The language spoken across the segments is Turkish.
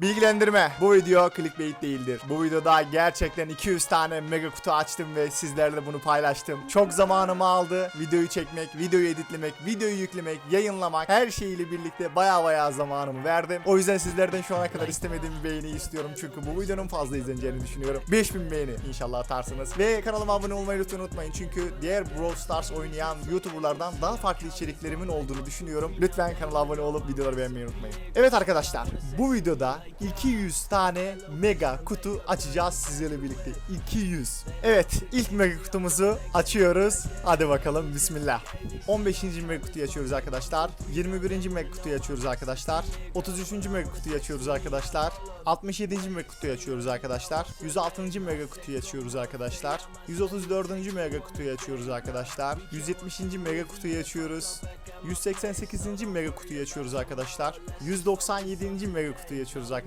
Bilgilendirme. Bu video clickbait değildir. Bu videoda gerçekten 200 tane mega kutu açtım ve sizlerle bunu paylaştım. Çok zamanımı aldı. Videoyu çekmek, videoyu editlemek, videoyu yüklemek, yayınlamak her şeyiyle birlikte baya baya zamanımı verdim. O yüzden sizlerden şu ana kadar istemediğim bir beğeni istiyorum. Çünkü bu videonun fazla izleneceğini düşünüyorum. 5000 beğeni inşallah atarsınız. Ve kanalıma abone olmayı lütfen unutmayın. Çünkü diğer Brawl Stars oynayan YouTuber'lardan daha farklı içeriklerimin olduğunu düşünüyorum. Lütfen kanala abone olup videoları beğenmeyi unutmayın. Evet arkadaşlar bu videoda 200 tane mega kutu açacağız sizlerle birlikte. 200. Evet ilk mega kutumuzu açıyoruz. Hadi bakalım bismillah. 15. mega kutuyu açıyoruz arkadaşlar. 21. mega kutuyu açıyoruz arkadaşlar. 33. mega kutuyu açıyoruz arkadaşlar. 67. mega kutuyu açıyoruz arkadaşlar. 106. mega kutuyu açıyoruz arkadaşlar. 134. mega kutuyu açıyoruz arkadaşlar. 170. mega kutuyu açıyoruz. 188. mega kutuyu açıyoruz arkadaşlar. 197. mega kutuyu açıyoruz arkadaşlar.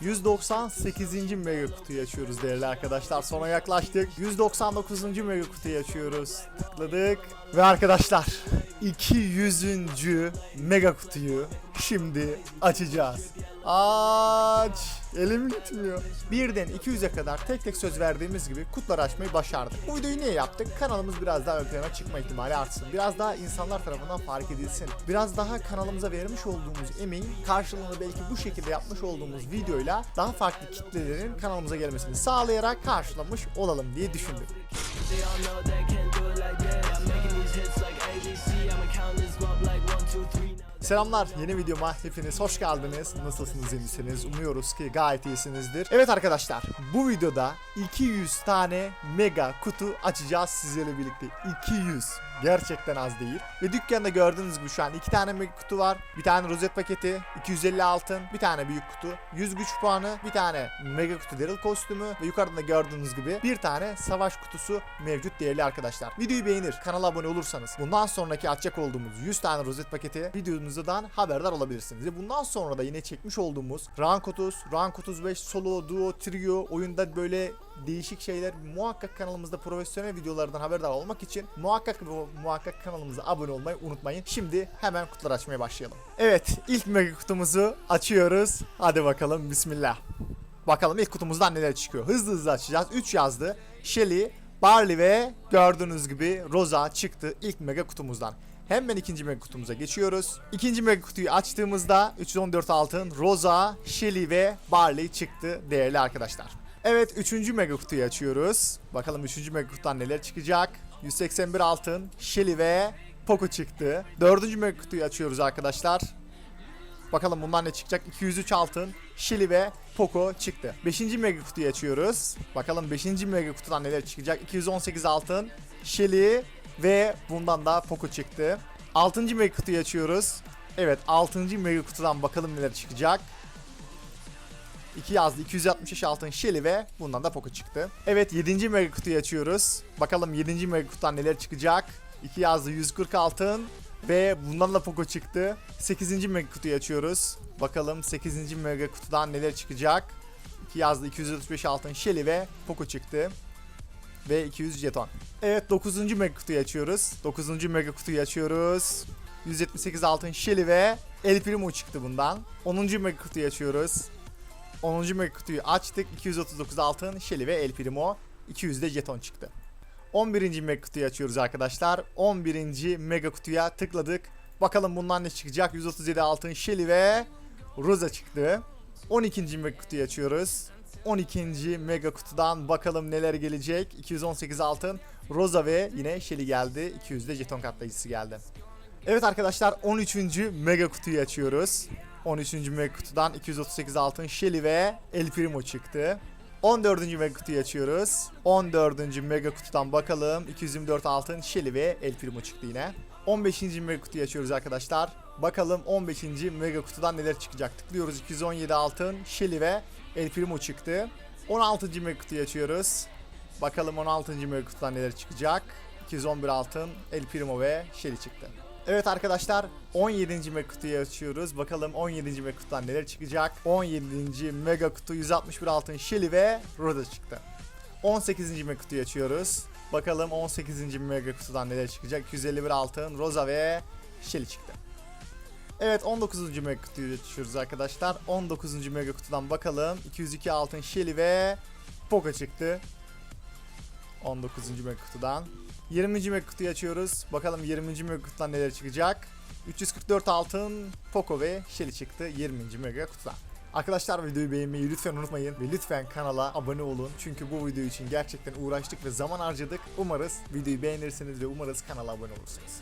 198. mega kutuyu açıyoruz değerli arkadaşlar. Sona yaklaştık. 199. mega kutuyu açıyoruz. Tıkladık. Ve arkadaşlar 200. mega kutuyu şimdi açacağız. Aç. Elim gitmiyor. Birden 200'e kadar tek tek söz verdiğimiz gibi kutuları açmayı başardık. Bu videoyu niye yaptık? Kanalımız biraz daha ön plana çıkma ihtimali artsın. Biraz daha insanlar tarafından fark edilsin. Biraz daha kanalımıza vermiş olduğumuz emeğin karşılığını belki bu şekilde yapmış olduğumuz videoyla daha farklı kitlelerin kanalımıza gelmesini sağlayarak karşılamış olalım diye düşündüm. Selamlar yeni videoma hepiniz hoş geldiniz. Nasılsınız iyi misiniz? Umuyoruz ki gayet iyisinizdir. Evet arkadaşlar bu videoda 200 tane mega kutu açacağız sizlerle birlikte. 200. Gerçekten az değil. Ve dükkanda gördüğünüz gibi şu an 2 tane mega kutu var. Bir tane rozet paketi, 250 altın, bir tane büyük kutu, 100 güç puanı, bir tane mega kutu Daryl kostümü ve yukarıda da gördüğünüz gibi bir tane savaş kutusu mevcut değerli arkadaşlar. Videoyu beğenir, kanala abone olursanız bundan sonraki açacak olduğumuz 100 tane rozet paketi videomuzdan haberdar olabilirsiniz. Ve bundan sonra da yine çekmiş olduğumuz Rank 30, Rank 35 solo, duo, trio oyunda böyle değişik şeyler muhakkak kanalımızda profesyonel videolardan haberdar olmak için muhakkak muhakkak kanalımıza abone olmayı unutmayın. Şimdi hemen kutular açmaya başlayalım. Evet ilk mega kutumuzu açıyoruz. Hadi bakalım bismillah. Bakalım ilk kutumuzdan neler çıkıyor. Hızlı hızlı açacağız. 3 yazdı. Shelly, Barley ve gördüğünüz gibi Rosa çıktı ilk mega kutumuzdan. Hemen ikinci mega kutumuza geçiyoruz. İkinci mega kutuyu açtığımızda 314 altın, Rosa, Shelly ve Barley çıktı değerli arkadaşlar. Evet üçüncü mega kutuyu açıyoruz. Bakalım üçüncü mega kutudan neler çıkacak. 181 altın, Shelly ve Poco çıktı. Dördüncü mega kutuyu açıyoruz arkadaşlar. Bakalım bundan ne çıkacak? 203 altın, Shelly ve Poco çıktı. 5. mega kutuyu açıyoruz. Bakalım 5. mega kutudan neler çıkacak? 218 altın, Shelly ve bundan da Poco çıktı. 6. mega kutuyu açıyoruz. Evet 6. mega kutudan bakalım neler çıkacak. 2 yazdı 265 altın Shelly ve bundan da Poco çıktı. Evet 7. mega kutuyu açıyoruz. Bakalım 7. mega kutudan neler çıkacak. 2 yazdı 140 altın ve bundan da Poco çıktı. 8. mega kutuyu açıyoruz. Bakalım 8. mega kutudan neler çıkacak. 2 yazdı 235 altın Shelly ve Poco çıktı. Ve 200 jeton. Evet 9. mega kutuyu açıyoruz. 9. mega kutuyu açıyoruz. 178 altın Shelly ve El Primo çıktı bundan. 10. mega kutuyu açıyoruz. 10. mega kutuyu açtık. 239 altın Shelly ve El Primo. 200 de jeton çıktı. 11. mega kutuyu açıyoruz arkadaşlar. 11. mega kutuya tıkladık. Bakalım bundan ne çıkacak? 137 altın Shelly ve Rosa çıktı. 12. mega kutuyu açıyoruz. 12. mega kutudan bakalım neler gelecek. 218 altın Rosa ve yine Shelly geldi. 200 de jeton katlayıcısı geldi. Evet arkadaşlar 13. mega kutuyu açıyoruz. 13. mega kutudan 238 altın Shelly ve El Primo çıktı. 14. mega kutuyu açıyoruz. 14. mega kutudan bakalım 224 altın Shelly ve El Primo çıktı yine. 15. mega kutuyu açıyoruz arkadaşlar. Bakalım 15. mega kutudan neler çıkacak. Tıklıyoruz 217 altın Shelly ve El Primo çıktı. 16. mega kutuyu açıyoruz. Bakalım 16. mega kutudan neler çıkacak. 211 altın El Primo ve Shelly çıktı. Evet arkadaşlar 17. mega kutuyu açıyoruz. Bakalım 17. mega kutudan neler çıkacak. 17. mega kutu 161 altın Shelly ve Roda çıktı. 18. mega kutuyu açıyoruz. Bakalım 18. mega kutudan neler çıkacak. 251 altın Rosa ve Shelly çıktı. Evet 19. mega kutuyu açıyoruz arkadaşlar. 19. mega kutudan bakalım. 202 altın Shelly ve Poco çıktı. 19. mega kutudan. 20. mega kutuyu açıyoruz. Bakalım 20. mega kutudan neler çıkacak. 344 altın Poco ve Shelly çıktı 20. mega kutudan. Arkadaşlar videoyu beğenmeyi lütfen unutmayın ve lütfen kanala abone olun. Çünkü bu video için gerçekten uğraştık ve zaman harcadık. Umarız videoyu beğenirsiniz ve umarız kanala abone olursunuz.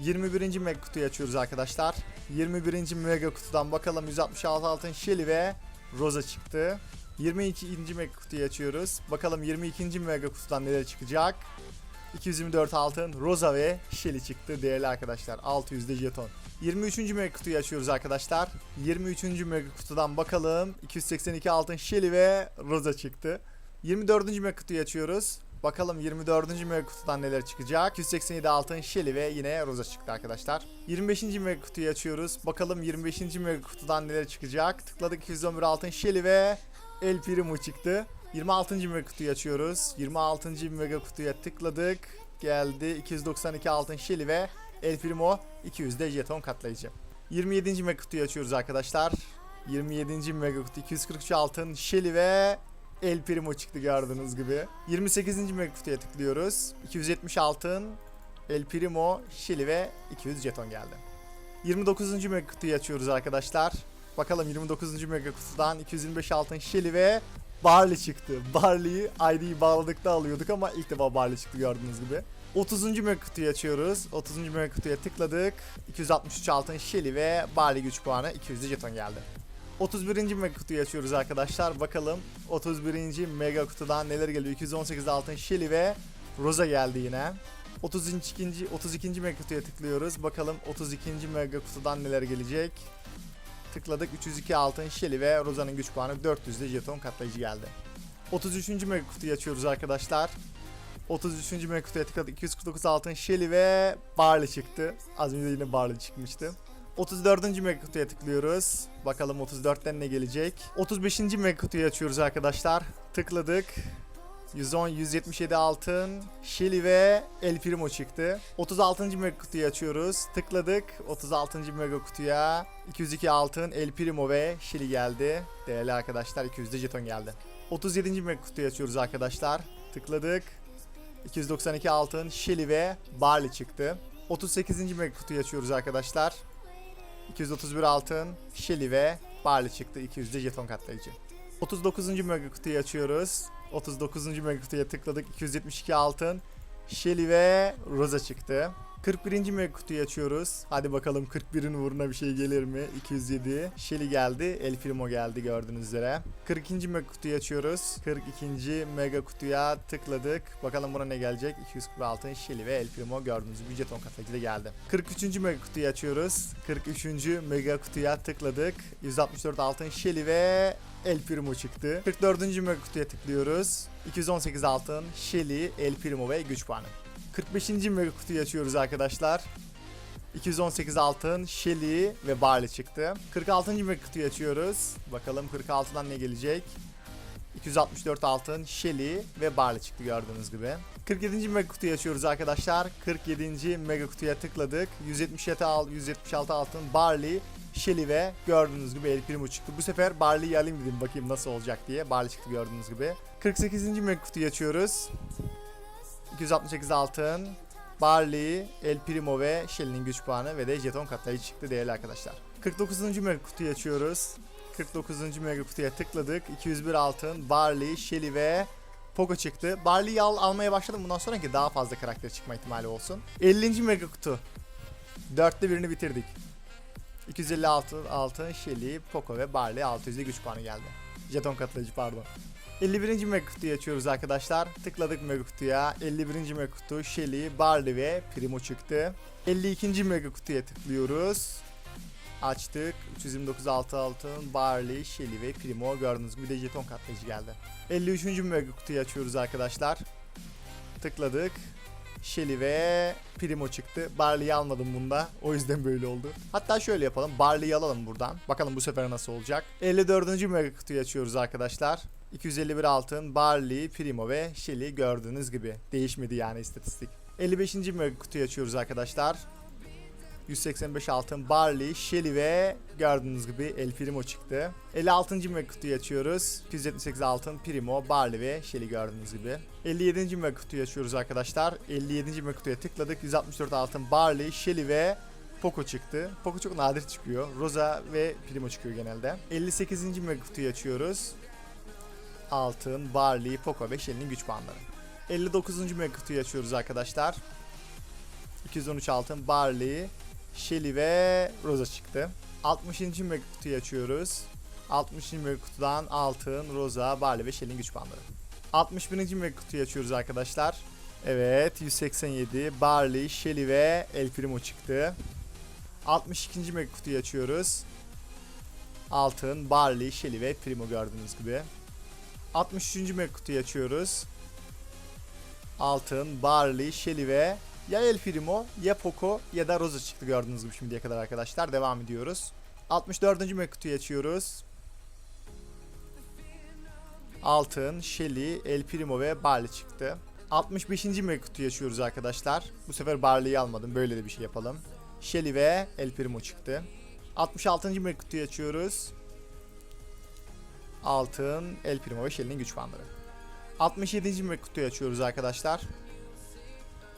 21. mega kutuyu açıyoruz arkadaşlar. 21. mega kutudan bakalım 166 altın Shelly ve Rosa çıktı. 22. mega kutuyu açıyoruz. Bakalım 22. mega kutudan neler çıkacak. 224 altın Rosa ve Shelly çıktı değerli arkadaşlar. 600 de jeton. 23. mega kutuyu açıyoruz arkadaşlar. 23. mega kutudan bakalım. 282 altın Shelly ve Rosa çıktı. 24. mega kutuyu açıyoruz. Bakalım 24. mega kutudan neler çıkacak. 287 altın Shelly ve yine Rosa çıktı arkadaşlar. 25. mega kutuyu açıyoruz. Bakalım 25. mega kutudan neler çıkacak. Tıkladık 211 altın Shelly ve El Primo çıktı. 26. mega kutuyu açıyoruz. 26. mega kutuya tıkladık. Geldi 292 altın Shelly ve El Primo 200 de jeton katlayıcı. 27. mega kutuyu açıyoruz arkadaşlar. 27. mega kutu 243 altın Shelly ve El Primo çıktı gördüğünüz gibi. 28. mega kutuya tıklıyoruz. 270 altın El Primo, Shelly ve 200 jeton geldi. 29. mega kutuyu açıyoruz arkadaşlar. Bakalım 29. mega kutudan 225 altın Shelly ve Barley çıktı. Barley'i ID'yi bağladıkta alıyorduk ama ilk defa Barley çıktı gördüğünüz gibi. 30. mega kutuyu açıyoruz. 30. mega kutuya tıkladık. 263 altın Shelly ve Barley güç puanı 200 de jeton geldi. 31. mega kutuyu açıyoruz arkadaşlar. Bakalım 31. mega kutudan neler geliyor. 218 altın Shelly ve Rosa geldi yine. 32. 32. mega kutuya tıklıyoruz. Bakalım 32. mega kutudan neler gelecek. Tıkladık 302 altın Shelly ve Rosa'nın güç puanı 400 de jeton katlayıcı geldi. 33. mega kutuyu açıyoruz arkadaşlar. 33. mega kutuya tıkladık 249 altın Shelly ve Barley çıktı. Az önce yine Barley çıkmıştı. 34. mega kutuya tıklıyoruz. Bakalım 34'ten ne gelecek. 35. mega kutuyu açıyoruz arkadaşlar. Tıkladık. 110 177 altın Shelly ve El Primo çıktı. 36. mega kutuyu açıyoruz. Tıkladık. 36. mega kutuya 202 altın El Primo ve Shelly geldi. Değerli arkadaşlar 200 de jeton geldi. 37. mega kutuyu açıyoruz arkadaşlar. Tıkladık. 292 altın Shelly ve Barley çıktı. 38. mega kutuyu açıyoruz arkadaşlar. 231 altın Shelly ve Barley çıktı. 200 de jeton katlayıcı. 39. mega kutuyu açıyoruz. 39. mega tıkladık. 272 altın Shelly ve Rosa çıktı. 41. mega kutuyu açıyoruz. Hadi bakalım 41'in uğruna bir şey gelir mi? 207. Shelly geldi. El Primo geldi gördüğünüz üzere. 42. mega kutuyu açıyoruz. 42. mega kutuya tıkladık. Bakalım buna ne gelecek? 240 altın Shelly ve El Primo gördüğünüz gibi jeton katlayıcı da geldi. 43. mega kutuyu açıyoruz. 43. mega kutuya tıkladık. 164 altın Shelly ve El Primo çıktı. 44. mega kutuya tıklıyoruz. 218 altın Shelly, El Primo ve güç puanı. 45. mega kutuyu açıyoruz arkadaşlar. 218 altın, Shelly ve Barley çıktı. 46. mega kutuyu açıyoruz. Bakalım 46'dan ne gelecek? 264 altın, Shelly ve Barley çıktı gördüğünüz gibi. 47. mega kutuyu açıyoruz arkadaşlar. 47. mega kutuya tıkladık. 177 al 176 altın, Barley, Shelly ve gördüğünüz gibi El Primo çıktı. Bu sefer Barley'i alayım dedim bakayım nasıl olacak diye. Barley çıktı gördüğünüz gibi. 48. mega kutuyu açıyoruz. 268 altın, Barley, El Primo ve Shelly'nin güç puanı ve de jeton katlayıcı çıktı değerli arkadaşlar. 49. mega kutuyu açıyoruz. 49. mega kutuya tıkladık. 201 altın, Barley, Shelly ve Poco çıktı. Barley'i al, almaya başladım bundan sonra ki daha fazla karakter çıkma ihtimali olsun. 50. mega kutu. Dörtte birini bitirdik. 256 altın, Shelly, Poco ve Barley 600'de güç puanı geldi. Jeton katlayıcı pardon. 51. mega kutuyu açıyoruz arkadaşlar. Tıkladık mega kutuya. 51. mega kutu Shelly, Barley ve Primo çıktı. 52. mega kutuya tıklıyoruz. Açtık. 329 altı altın, Barley, Shelly ve Primo gördüğünüz gibi de jeton katlayıcı geldi. 53. mega kutuyu açıyoruz arkadaşlar. Tıkladık. Shelly ve Primo çıktı. Barley'i almadım bunda. O yüzden böyle oldu. Hatta şöyle yapalım. Barley'i alalım buradan. Bakalım bu sefer nasıl olacak. 54. mega kutuyu açıyoruz arkadaşlar. 251 altın, Barley, Primo ve Shelly gördüğünüz gibi. Değişmedi yani istatistik. 55. mega kutuyu açıyoruz arkadaşlar. 185 altın Barley, Shelly ve gördüğünüz gibi El Primo çıktı. 56. mega kutuyu açıyoruz. 278 altın Primo, Barley ve Shelly gördüğünüz gibi. 57. mega açıyoruz arkadaşlar. 57. mega tıkladık. 164 altın Barley, Shelly ve Poco çıktı. Poco çok nadir çıkıyor. Rosa ve Primo çıkıyor genelde. 58. mega açıyoruz. Altın, Barley, Poco ve Shelly'nin güç puanları. 59. mega açıyoruz arkadaşlar. 213 altın Barley, Shelly ve Rosa çıktı. 60. mega kutuyu açıyoruz. 60. mega kutudan altın, Rosa, Barley ve Shelly'nin güç puanları. 61. mega kutuyu açıyoruz arkadaşlar. Evet 187 Barley, Shelly ve El Primo çıktı. 62. mega kutuyu açıyoruz. Altın, Barley, Shelly ve Primo gördüğünüz gibi. 63. mega kutuyu açıyoruz. Altın, Barley, Shelly ve ya El Primo ya Poco ya da Rosa çıktı gördüğünüz gibi şimdiye kadar arkadaşlar. Devam ediyoruz. 64. mega kutuyu açıyoruz. Altın, Shelly, El Primo ve Barley çıktı. 65. mega kutuyu açıyoruz arkadaşlar. Bu sefer Barley'i almadım. Böyle de bir şey yapalım. Shelly ve El Primo çıktı. 66. mega kutuyu açıyoruz. Altın, El Primo ve Shelly'nin güç puanları. 67. mega kutuyu açıyoruz arkadaşlar.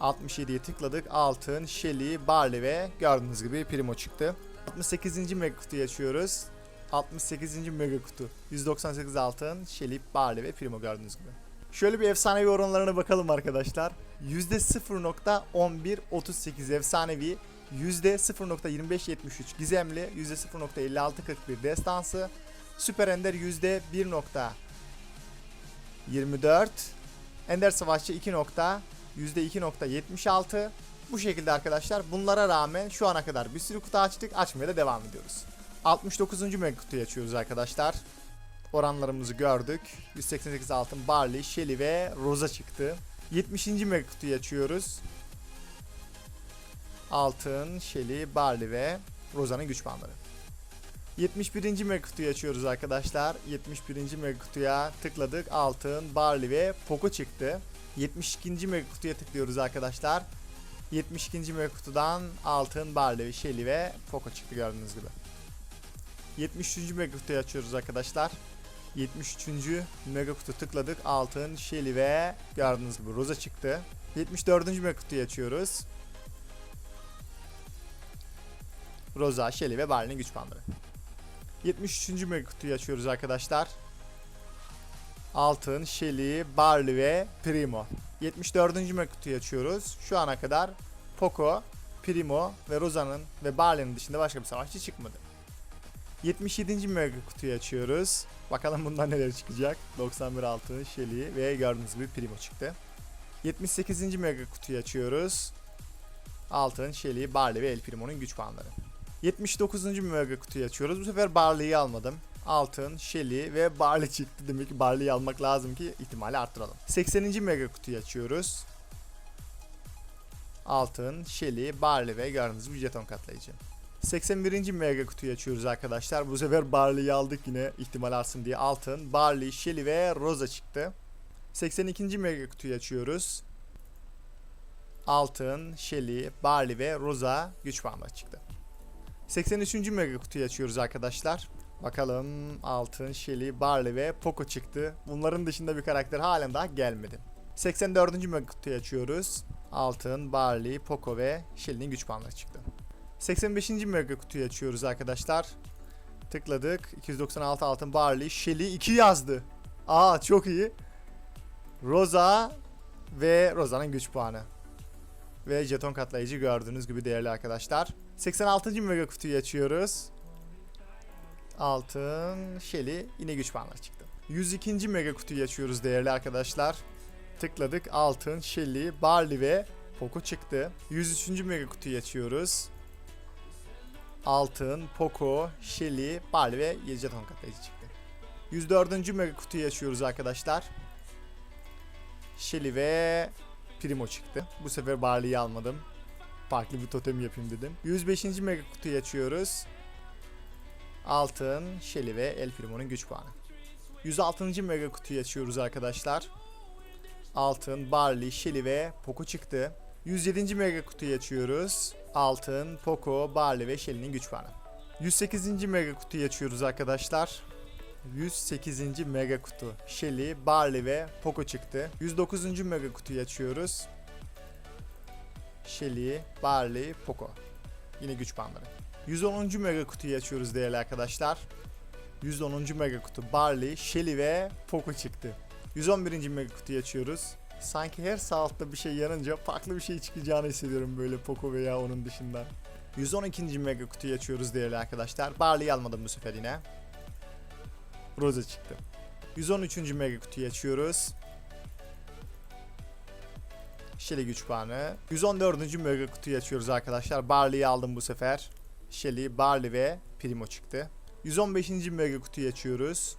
67'ye tıkladık. Altın, Shelly, Barley ve gördüğünüz gibi Primo çıktı. 68. mega kutuyu açıyoruz. 68. mega kutu. 198 altın, Shelly, Barley ve Primo gördüğünüz gibi. Şöyle bir efsanevi oranlarına bakalım arkadaşlar. %0.1138 efsanevi, %0.2573 gizemli, %0.5641 destansı, süper ender %1.24, ender savaşçı 2. %2.76 bu şekilde arkadaşlar. Bunlara rağmen şu ana kadar bir sürü kutu açtık. Açmaya da devam ediyoruz. 69. mega kutuyu açıyoruz arkadaşlar. Oranlarımızı gördük. 188 altın Barley, Shelly ve Rosa çıktı. 70. mega kutuyu açıyoruz. Altın, Shelly, Barley ve Rosa'nın güç puanları. 71. mega kutuyu açıyoruz arkadaşlar. 71. mega kutuya tıkladık. Altın, Barley ve Poco çıktı. 72. mega kutuya tıklıyoruz arkadaşlar. 72. mega kutudan altın, Barley, Shelly ve Poco çıktı gördüğünüz gibi. 73. mega kutuyu açıyoruz arkadaşlar. 73. mega kutu tıkladık. Altın, Shelly ve gördüğünüz gibi Rosa çıktı. 74. mega kutuyu açıyoruz. Rosa, Shelly ve Barley'nin güç puanları. 73. mega kutuyu açıyoruz arkadaşlar. Altın, Shelly, Barley ve Primo. 74. mega kutuyu açıyoruz. Şu ana kadar Poco, Primo ve Rosa'nın ve Barley'nin dışında başka bir savaşçı çıkmadı. 77. mega kutuyu açıyoruz. Bakalım bundan neler çıkacak. 91 altın, Shelly ve gördüğünüz gibi Primo çıktı. 78. mega kutuyu açıyoruz. Altın, Shelly, Barley ve El Primo'nun güç puanları. 79. mega kutuyu açıyoruz. Bu sefer Barley'i almadım. Altın, Shelly ve Barley çıktı. Demek ki Barley'i almak lazım ki ihtimali arttıralım. 80. mega kutuyu açıyoruz. Altın, Shelly, Barley ve gördüğünüz gibi jeton katlayıcı. 81. mega kutuyu açıyoruz arkadaşlar. Bu sefer Barley'i aldık yine ihtimal alsın diye. Altın, Barley, Shelly ve Rosa çıktı. 82. mega kutuyu açıyoruz. Altın, Shelly, Barley ve Rosa güç puanları çıktı. 83. mega kutuyu açıyoruz arkadaşlar. Bakalım Altın, Shelly, Barley ve Poco çıktı. Bunların dışında bir karakter halen daha gelmedi. 84. mega kutuyu açıyoruz. Altın, Barley, Poco ve Shelly'nin güç puanları çıktı. 85. mega kutuyu açıyoruz arkadaşlar. Tıkladık. 296 altın Barley, Shelly 2 yazdı. Aa çok iyi. Rosa ve Rosa'nın güç puanı. Ve jeton katlayıcı gördüğünüz gibi değerli arkadaşlar. 86. mega kutuyu açıyoruz. Altın, Shelly yine güç puanları çıktı. 102. mega kutuyu açıyoruz değerli arkadaşlar. Tıkladık. Altın, Shelly, Barley ve Poco çıktı. 103. mega kutuyu açıyoruz. Altın, Poco, Shelly, Barley ve jeton katlayıcı çıktı. 104. mega kutuyu açıyoruz arkadaşlar. Shelly ve Primo çıktı. Bu sefer Barley'i almadım. Farklı bir totem yapayım dedim. 105. mega kutuyu açıyoruz. Altın, Shelly ve El Primo'nun güç puanı. 106. mega kutuyu açıyoruz arkadaşlar. Altın, Barley, Shelly ve Poco çıktı. 107. mega kutuyu açıyoruz. Altın, Poco, Barley ve Shelly'nin güç puanı. 108. mega kutuyu açıyoruz arkadaşlar. 108. mega kutu. Shelly, Barley ve Poco çıktı. 109. mega kutuyu açıyoruz. Shelly, Barley, Poco. Yine güç puanları. 110. mega kutuyu açıyoruz değerli arkadaşlar. 110. mega kutu Barley, Shelly ve Poco çıktı. 111. mega kutuyu açıyoruz. Sanki her sağ altta bir şey yanınca farklı bir şey çıkacağını hissediyorum böyle Poco veya onun dışında. 112. mega kutuyu açıyoruz değerli arkadaşlar. Barley'i almadım bu sefer yine. Rosa çıktı. 113. mega kutuyu açıyoruz. Shelly güç puanı. 114. mega kutuyu açıyoruz arkadaşlar. Barley'i aldım bu sefer. Shelly, Barley ve Primo çıktı. 115. mega kutuyu açıyoruz.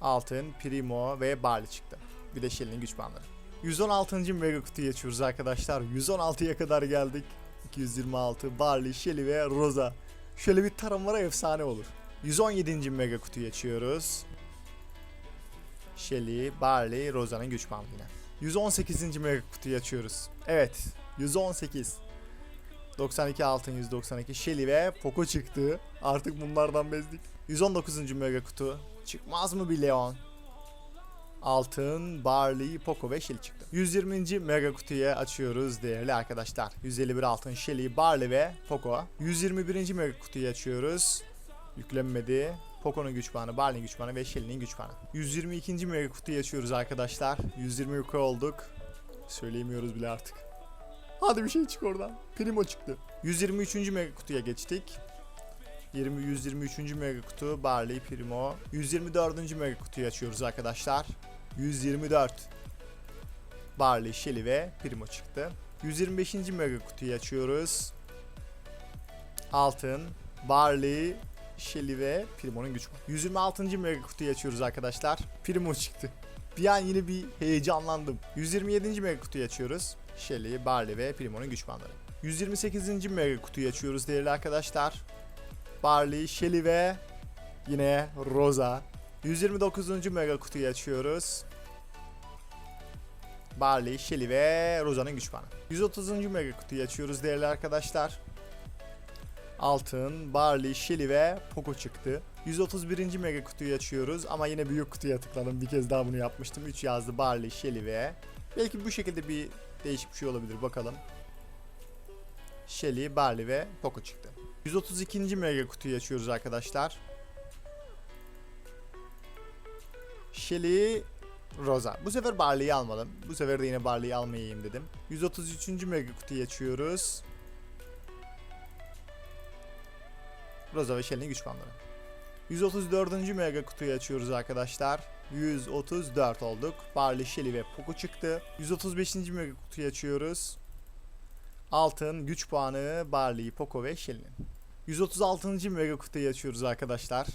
Altın, Primo ve Barley çıktı. Bir de Shelly'nin güç puanları. 116. mega kutuyu açıyoruz arkadaşlar. 116'ya kadar geldik. 226, Barley, Shelly ve Rosa. Şöyle bir taramalara efsane olur. 117. mega kutuyu açıyoruz. Shelly, Barley, Rosa'nın güç puanı yine. 118. mega kutuyu açıyoruz. Evet, 118. 92 altın 192 Shelly ve Poco çıktı. Artık bunlardan bezdik. 119. mega kutu. Çıkmaz mı bir Leon? Altın, Barley, Poco ve Shelly çıktı. 120. mega kutuyu açıyoruz değerli arkadaşlar. 151 altın Shelly, Barley ve Poco. 121. mega kutuyu açıyoruz. Yüklenmedi. Poco'nun güç puanı, Barley'nin güç puanı ve Shelly'nin güç puanı. 122. mega kutuyu açıyoruz arkadaşlar. 120 yukarı olduk. Söyleyemiyoruz bile artık. Hadi bir şey çık oradan. Primo çıktı. 123. mega kutuya geçtik. 20 123. mega kutu Barley Primo. 124. mega kutuyu açıyoruz arkadaşlar. 124. Barley, Shelly ve Primo çıktı. 125. mega kutuyu açıyoruz. Altın, Barley, Shelly ve Primo'nun güç var. 126. mega kutuyu açıyoruz arkadaşlar. Primo çıktı. Bir an yine bir heyecanlandım. 127. mega kutuyu açıyoruz. Shelly, Barley ve Primo'nun güç puanları. 128. mega kutuyu açıyoruz değerli arkadaşlar. Barley, Shelly ve yine Rosa. 129. mega kutuyu açıyoruz. Barley, Shelly ve Rosa'nın güç puanı. 130. mega kutuyu açıyoruz değerli arkadaşlar. Altın, Barley, Shelly ve Poco çıktı. 131. mega kutuyu açıyoruz ama yine büyük kutuya tıkladım. Bir kez daha bunu yapmıştım. 3 yazdı Barley, Shelly ve belki bu şekilde bir değişik bir şey olabilir bakalım. Shelly, Barley ve Poco çıktı. 132. mega kutuyu açıyoruz arkadaşlar. Shelly, Rosa. Bu sefer Barley'i almadım. Bu sefer de yine Barley'i almayayım dedim. 133. mega kutuyu açıyoruz. Rosa ve Shelly'nin güç puanları. 134. mega kutuyu açıyoruz arkadaşlar. 134 olduk. Barley, Shelly ve Poco çıktı. 135. mega kutuyu açıyoruz. Altın, güç puanı, Barley, Poco ve Shelly'nin. 136. mega kutuyu açıyoruz arkadaşlar.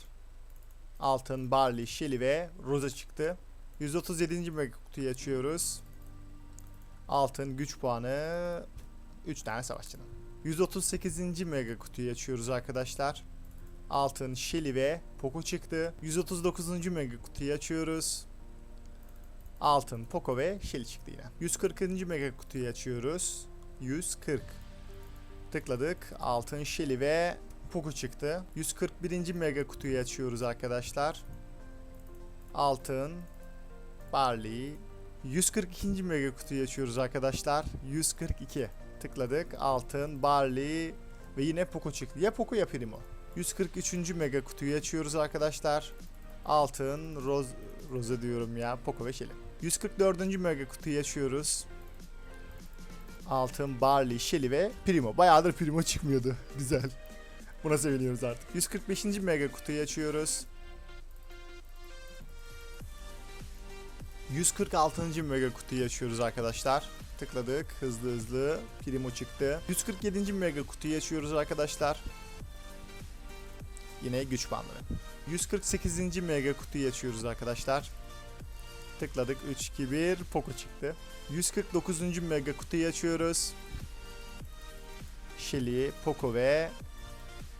Altın, Barley, Shelly ve Rosa çıktı. 137. mega kutuyu açıyoruz. Altın, güç puanı, 3 tane savaşçının. 138. mega kutuyu açıyoruz arkadaşlar. Altın, Shelly ve Poco çıktı. 139. mega kutuyu açıyoruz. Altın, Poco ve Shelly çıktı yine. 140. mega kutuyu açıyoruz. 140. Tıkladık. Altın, Shelly ve Poco çıktı. 141. mega kutuyu açıyoruz arkadaşlar. Altın, Barley. 142. mega kutuyu açıyoruz arkadaşlar. 142. Tıkladık. Altın, Barley ve yine Poco çıktı. Ya Poco ya Primo. 143. mega kutuyu açıyoruz arkadaşlar. Altın, Roz, Rosa diyorum ya. Poco ve Shelly. 144. mega kutuyu açıyoruz. Altın, Barley, Shelly ve Primo. Bayağıdır Primo çıkmıyordu. Güzel. Buna seviniyoruz artık. 145. mega kutuyu açıyoruz. 146. mega kutuyu açıyoruz arkadaşlar. Tıkladık. Hızlı hızlı. Primo çıktı. 147. mega kutuyu açıyoruz arkadaşlar. Yine güç banları. 148. mega kutuyu açıyoruz arkadaşlar. Tıkladık 3 2 1 Poco çıktı. 149. mega kutuyu açıyoruz. Shelly, Poco ve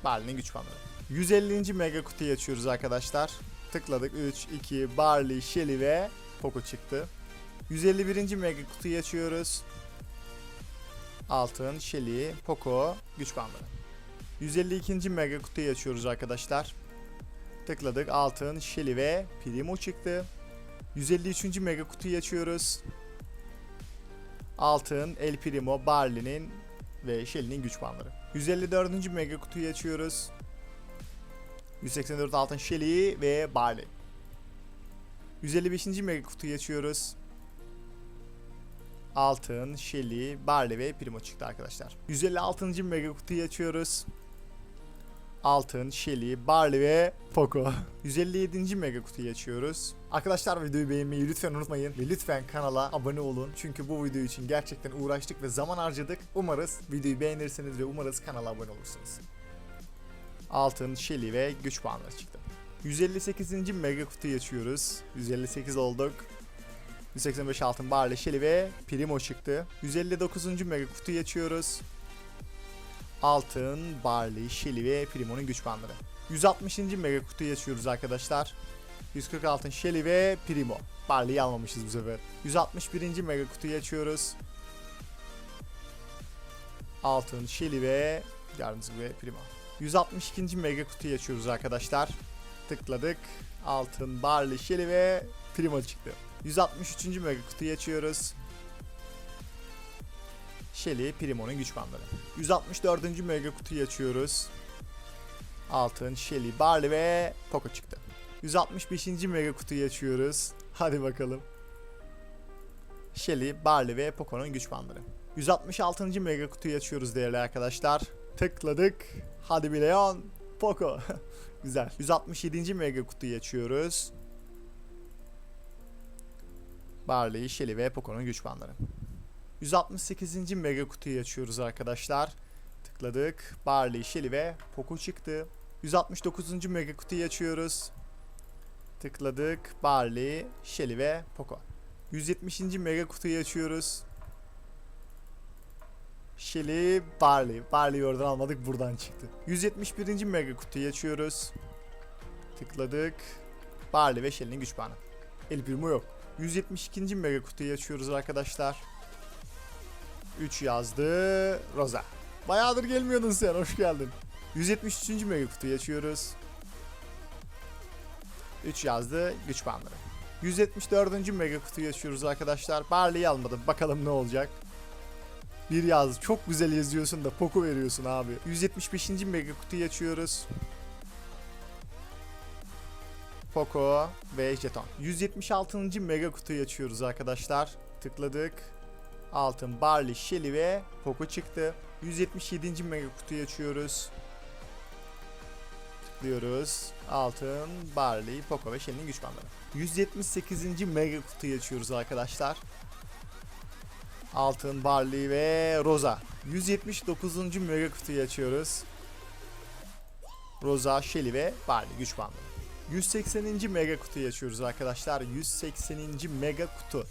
Barley'nin güç banları. 150. mega kutuyu açıyoruz arkadaşlar. Tıkladık 3 2 Barley, Shelly ve Poco çıktı. 151. mega kutuyu açıyoruz. Altın, Shelly, Poco, güç bandı. 152. mega kutuyu açıyoruz arkadaşlar. Tıkladık. Altın, Shelly ve Primo çıktı. 153. mega kutuyu açıyoruz. Altın, El Primo, Barley'nin ve Shelly'nin güç bandları. 154. mega kutuyu açıyoruz. 184 altın Shelly ve Barley. 155. mega kutuyu açıyoruz. Altın, Shelly, Barley ve Primo çıktı arkadaşlar. 156. mega kutuyu açıyoruz. Altın, Shelly, Barley ve Poco. 157. mega kutuyu açıyoruz. Arkadaşlar videoyu beğenmeyi lütfen unutmayın ve lütfen kanala abone olun. Çünkü bu video için gerçekten uğraştık ve zaman harcadık. Umarız videoyu beğenirsiniz ve umarız kanala abone olursunuz. Altın, Shelly ve güç puanları çıktı. 158. mega kutuyu açıyoruz. 158 olduk. 185 altın Barley, Shelly ve Primo çıktı. 159. mega kutuyu açıyoruz. Altın, Barley, Shelly ve Primo'nun güç bandları. 160. mega kutuyu açıyoruz arkadaşlar. 140 altın Shelly ve Primo. Barley'i almamışız bu sefer. 161. mega kutuyu açıyoruz. Altın, Shelly ve gördüğünüz gibi Primo. 162. mega kutuyu açıyoruz arkadaşlar. Tıkladık. Altın, Barley, Shelly ve Primo çıktı. 163. mega kutuyu açıyoruz. Shelly, Primo'nun güç bandları. 164. mega kutuyu açıyoruz. Altın, Shelly, Barley ve Poco çıktı. 165. mega kutuyu açıyoruz. Hadi bakalım. Shelly, Barley ve Poco'nun güç bandları. 166. mega kutuyu açıyoruz değerli arkadaşlar. Tıkladık. Hadi bir Leon. Poco. Güzel. 167. mega kutuyu açıyoruz. Barley, Shelly ve Poco'nun güç bandları. 168. mega kutuyu açıyoruz arkadaşlar. Tıkladık. Barley, Shelly ve Poco çıktı. 169. mega kutuyu açıyoruz. Tıkladık. Barley, Shelly ve Poco. 170. mega kutuyu açıyoruz. Shelly, Barley. Barley'i oradan almadık buradan çıktı. 171. mega kutuyu açıyoruz. Tıkladık. Barley ve Shelly'nin güç puanı. El Primo yok. 172. mega kutuyu açıyoruz arkadaşlar. 3 yazdı. Rosa. Bayağıdır gelmiyordun sen. Hoş geldin. 173. mega kutuyu açıyoruz. 3 yazdı. Güç bandları. 174. mega kutuyu açıyoruz arkadaşlar. Barley'i almadım. Bakalım ne olacak. Bir yazdı. Çok güzel yazıyorsun da poku veriyorsun abi. 175. mega kutuyu açıyoruz. Poco ve jeton. 176. mega kutuyu açıyoruz arkadaşlar. Tıkladık. Altın, Barley, Shelly ve Poco çıktı. 177. mega kutuyu açıyoruz. Tıklıyoruz. Altın, Barley, Poco ve Shelly'nin güç bandları. 178. mega kutuyu açıyoruz arkadaşlar. Altın, Barley ve Rosa. 179. mega kutuyu açıyoruz. Rosa, Shelly ve Barley güç bandı. 180. mega kutuyu açıyoruz arkadaşlar. 180. mega kutu.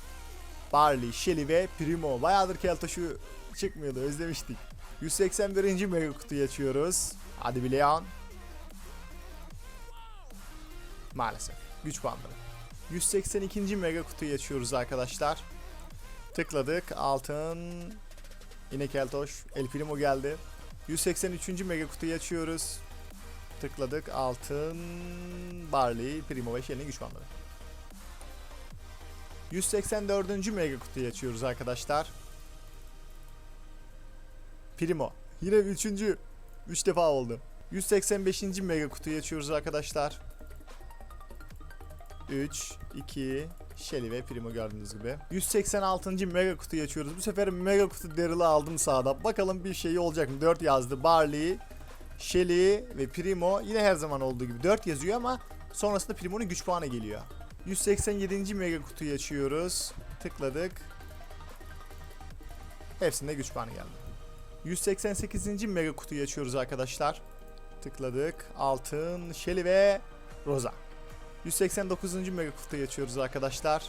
Barley, Shelly ve Primo. Bayağıdır Keltoş'u çıkmıyordu özlemiştik. 181. mega kutuyu açıyoruz. Hadi bir Leon. Maalesef. Güç bandı. 182. mega kutuyu açıyoruz arkadaşlar. Tıkladık. Altın. Yine Keltoş. El Primo geldi. 183. mega kutuyu açıyoruz. Tıkladık. Altın. Barley, Primo ve Shelly'nin güç bandı. 184. mega kutuyu açıyoruz arkadaşlar. Primo. Yine üçüncü. 3 defa oldu. 185. mega kutuyu açıyoruz arkadaşlar. 3, 2, Shelly ve Primo gördüğünüz gibi. 186. mega kutuyu açıyoruz. Bu sefer mega kutu Daryl'ı aldım sağda. Bakalım bir şey olacak mı? 4 yazdı. Barley, Shelly ve Primo yine her zaman olduğu gibi 4 yazıyor ama sonrasında Primo'nun güç puanı geliyor. 187. mega kutuyu açıyoruz. Tıkladık. Hepsinde güç puanı geldi. 188. mega kutuyu açıyoruz arkadaşlar. Tıkladık. Altın, Shelly ve Rosa. 189. mega kutuyu açıyoruz arkadaşlar.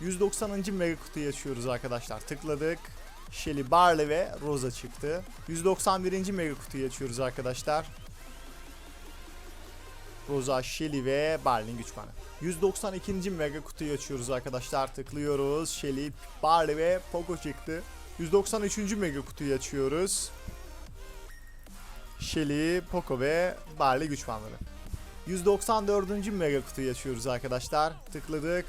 190. mega kutuyu açıyoruz arkadaşlar. Tıkladık. Shelly, Barley ve Rosa çıktı. 191. mega kutuyu açıyoruz arkadaşlar. Rosa, Shelly ve Barley'in güç puanı. 192. mega kutuyu açıyoruz arkadaşlar. Tıklıyoruz. Shelly, Barley ve Poco çıktı. 193. mega kutuyu açıyoruz. Shelly, Poco ve Barley güç puanları. 194. mega kutuyu açıyoruz arkadaşlar. Tıkladık.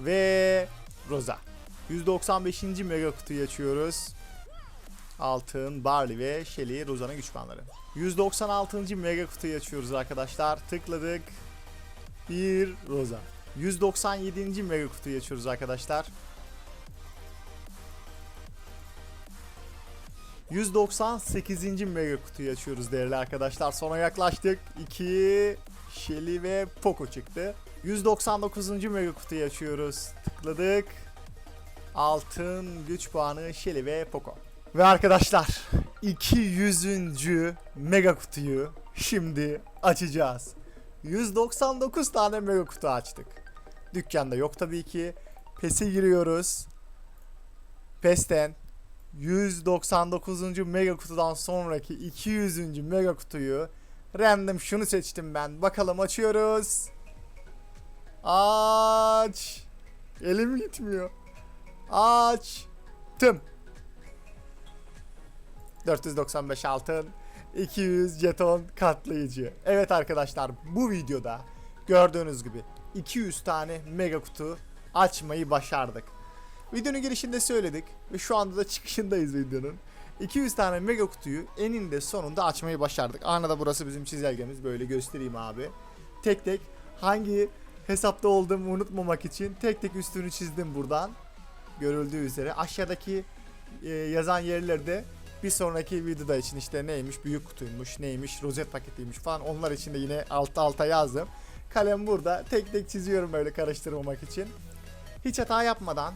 Ve Rosa. 195. mega kutuyu açıyoruz. Altın, Barley ve Shelly Rosa'nın güç puanları. 196. mega kutuyu açıyoruz arkadaşlar. Tıkladık. Bir Rosa. 197. mega kutuyu açıyoruz arkadaşlar. 198. mega kutuyu açıyoruz değerli arkadaşlar. Sona yaklaştık. 2 Shelly ve Poco çıktı. 199. mega kutuyu açıyoruz. Tıkladık. Altın güç puanı Shelly ve Poco. Ve arkadaşlar 200. mega kutuyu şimdi açacağız. 199 tane mega kutu açtık. Dükkanda yok tabii ki. PES'e giriyoruz. PES'ten 199. mega kutudan sonraki 200. mega kutuyu random şunu seçtim ben. Bakalım açıyoruz. Aç. Elim gitmiyor. Aç. Tım. 495 altın, 200 jeton katlayıcı. Evet arkadaşlar bu videoda gördüğünüz gibi 200 tane mega kutu açmayı başardık. Videonun girişinde söyledik ve şu anda da çıkışındayız videonun. 200 tane mega kutuyu eninde sonunda açmayı başardık. Anada burası bizim çizelgemiz böyle göstereyim abi. Tek tek hangi hesapta olduğumu unutmamak için tek tek üstünü çizdim buradan. Görüldüğü üzere aşağıdaki e, yazan yerlerde bir sonraki videoda için işte neymiş büyük kutuymuş neymiş rozet paketiymiş falan onlar için de yine altta alta yazdım. Kalem burada tek tek çiziyorum böyle karıştırmamak için. Hiç hata yapmadan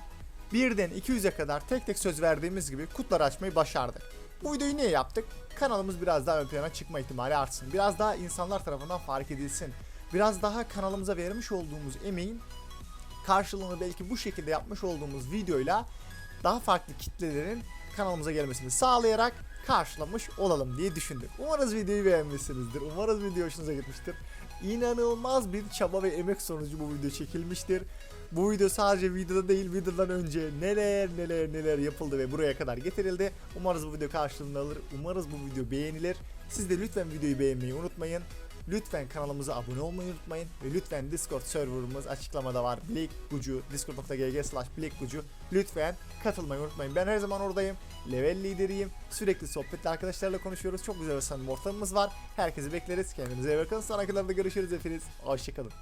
birden 200'e kadar tek tek söz verdiğimiz gibi kutuları açmayı başardık. Bu videoyu niye yaptık? Kanalımız biraz daha ön plana çıkma ihtimali artsın. Biraz daha insanlar tarafından fark edilsin. Biraz daha kanalımıza vermiş olduğumuz emeğin karşılığını belki bu şekilde yapmış olduğumuz videoyla daha farklı kitlelerin kanalımıza gelmesini sağlayarak karşılamış olalım diye düşündüm. Umarız videoyu beğenmişsinizdir. Umarız video hoşunuza gitmiştir. İnanılmaz bir çaba ve emek sonucu bu video çekilmiştir. Bu video sadece videoda değil videodan önce neler neler neler yapıldı ve buraya kadar getirildi. Umarız bu video karşılığını alır. Umarız bu video beğenilir. Siz de lütfen videoyu beğenmeyi unutmayın. Lütfen kanalımıza abone olmayı unutmayın ve lütfen Discord serverımız açıklamada var. Blake Gucu, discord.gg slash Blake Gucu. Lütfen katılmayı unutmayın. Ben her zaman oradayım. Level lideriyim. Sürekli sohbetli arkadaşlarla konuşuyoruz. Çok güzel bir samimi ortamımız var. Herkesi bekleriz. Kendinize iyi bakın. Sonrakilerde görüşürüz hepiniz. Hoşçakalın.